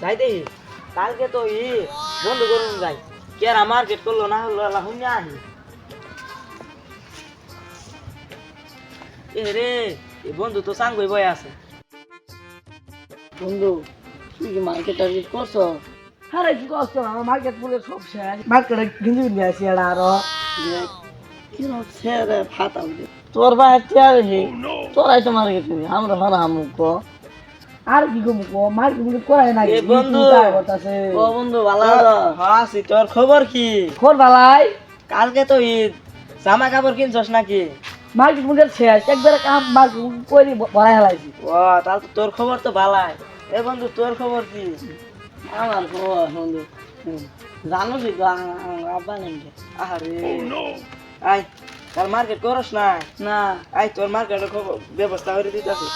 যাই দেখি কালকে তো ই বন্ধ করুন যাই। কেরা মার্কেট করল না হলো আল্লাহ হুঁজা আহি। এ রে এ বন্ধু তো সাঙ্গই আছে। বন্ধু তুই কি মার্কেট টার্গেট করছ? আরে কি কষ্ট আমার মার্কেট ফুলে সব শেষ। মার্কেটে গিঞ্জি গিঞ্জি আছে আর। আরও ছেড়ে ফাটা উঠে তোর ভাই চেয়ার হে তোরাই তো মার্কেট আমরা ভাড়া আমুক কো আর কি কম কো? মার্কেট করাই না এ বন্ধু। ও বন্ধু ভালো আছো? হ্যাঁ তোর খবর কি? খোর ভালাই। কালকে তো ঈদ। জামা কাপড় কিনছস নাকি? মার্কেট মুখের শেষ। একবারে কাম মার্কেট করে ভরাই হেলাইছি। ও তাহলে তো তোর খবর তো ভালাই। এ বন্ধু তোর খবর কি? আমার খবর বন্ধু। জানো কি আব্বা নেই আরে আই তার মার্কেট করস না? না। আই তোর মার্কেটের খবর ব্যবস্থা করে দিতেছি।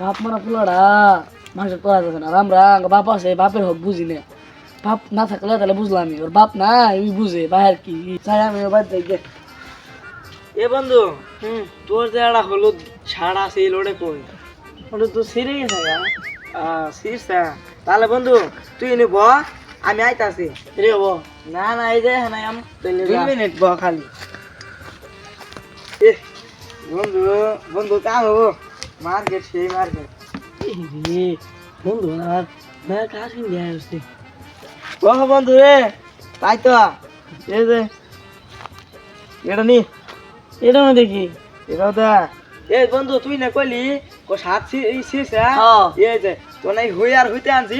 বাপ মারা পোলাটা মার্কেট করা যাবে না। আর আমরা বাপ আছে বাপের হক বুঝি না। বাপ না থাকলে তাহলে বুঝলাম ওর বাপ না ওই বুঝে বাইরে কি? চাই আমি ওর বাড়িতে এ বন্ধু তোর যে একটা হলুদ ছাড় আছে এই লোডে কই? ওটা তো সেরে গেছে আহ, শীর্ষা তাহলে বন্ধু তুই নিব আমি আইতাছি। রে বো। না না এই যে না আম। মিনিট ব খালি। এ, বন্ধু বন্ধু হব মার্কেট সেই মার্কেট। বন্ধু কাজ কিনে দিয়ে আসছে ও বন্ধু রে তাই তো। এই যে এটা নি। এটা আমি দেখি। এটাও দা। এই বন্ধু তুই না কইলি ও সাত শীর্ষা হ্যাঁ। এই যে তো নাই হই আর হইতে আনছি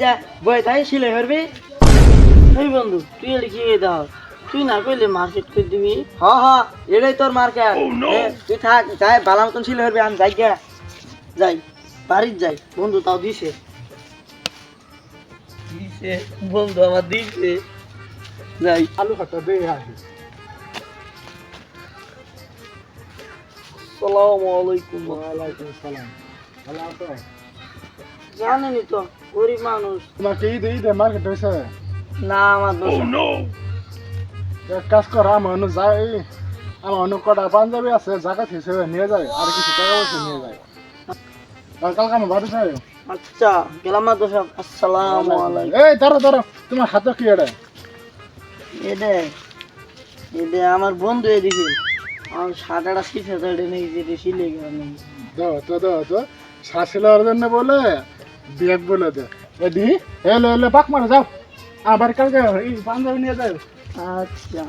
যা বই তাই সিলে হরবি এই বন্ধু তুই কি দাও? তুই না কইলে মার্কেট করে দিবি। হ হ এটাই তোর মার্কেট। তুই থাক যাই বালা মতন সিলে হরবি আমি যাই গা যাই বাড়ির যাই বন্ধু তাও দিছে। দিছে বন্ধু আমার দিছে। যাই। আলু খাতা দিয়ে আসি সালাম আলাইকুম। ওয়ালাইকুম সালাম। ভালো আছো? জানেনি তো গরিব মানুষ। তোমার কি ঈদ ঈদে মার্কেট হয়েছে না আমার দোষ এক কাজ কর আমার যাই আমার অন্য কটা পাঞ্জাবি আছে জায়গা হিসেবে নিয়ে যায় আর কিছু টাকা পয়সা নিয়ে যায় আর কালকে আমার বাড়ি যাই? আচ্ছা গেলাম না দোষ আসসালাম আলাইকুম। এই ধরো ধরো তোমার হাতে কি এটা? এদে এদে আমার বন্ধু এদিকে। আমার সাদাটা শিখে তাড়ে নেই যেটা শিলে গেলাম দাও তো দাও তো শাসিলার জন্য বলে ব্যাগ বলে দে। এদি এলো এলো পাক মারে যাও। আবার কালকে এই পাঞ্জাবি নিয়ে যাও। আচ্ছা